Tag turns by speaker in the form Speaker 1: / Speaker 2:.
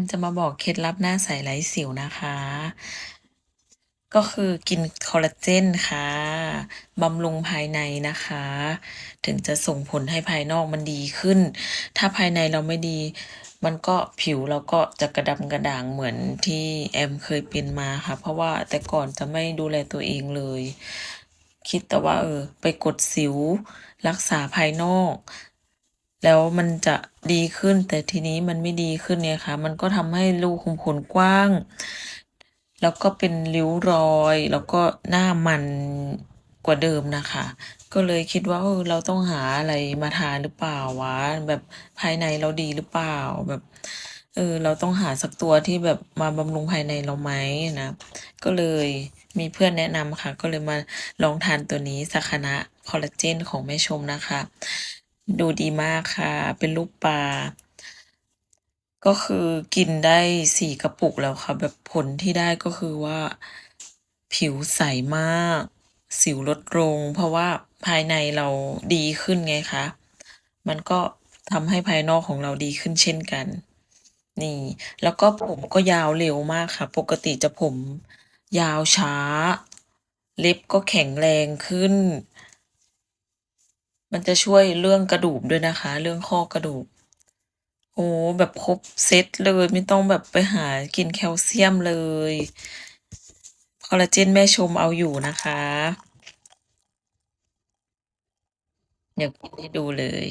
Speaker 1: มจะมาบอกเคล็ดลับหน้าใสไร้สิวนะคะ ก็คือกินคอลลาเจนค่ะบำรุงภายในนะคะ ถึงจะส่งผลให้ภายนอกมันดีขึ้น ถ้าภายในเราไม่ดี มันก็ผิวเราก็จะกระดำกระด่างเหมือนที่แอมเคยเป็นมาค่ะ เพราะว่าแต่ก่อนจะไม่ดูแลตัวเองเลย คิดแต่ว่าเออ ไปกดสิว รักษาภายนอก แล้วมันจะดีขึ้น แต่ทีนี้มันไม่ดีขึ้นเนี่ยค่ะ มันก็ทำให้รูขุมขนกว้าง แล้วก็เป็นริ้วรอย แล้วก็หน้ามันกว่าเดิมนะคะ ก็เลยคิดว่าเออเราต้องหาอะไรมาทาหรือเปล่าวะแบบภายในเราดีหรือเปล่าแบบเออเราต้องหาสักตัวที่แบบมาบำรุงภายในเราไหมนะ ก็เลยมีเพื่อนแนะนำค่ะ ก็เลยมาลองทานตัวนี้สักคณะคอลลาเจนของแม่ชมนะคะ ดูดีมากค่ะ เป็นรูปปลา ก็คือกินได้4กระปุกแล้วค่ะ แบบผลที่ได้ก็คือว่า ผิวใสมาก สิวลดลง เพราะว่าภายในเราดีขึ้นไงคะ มันก็ทำให้ภายนอกของเราดีขึ้นเช่นกัน นี่ แล้วก็ผมก็ยาวเร็วมากค่ะ ปกติจะผมยาวช้า เล็บก็แข็งแรงขึ้น มันจะช่วยเรื่องกระดูกด้วยนะคะ เรื่องข้อกระดูก โอ้แบบครบเซตเลยไม่ต้องแบบไปหากินแคลเซียมเลยคอลลาเจนแม่ชมเอาอยู่นะคะอยากกินให้ดูเลย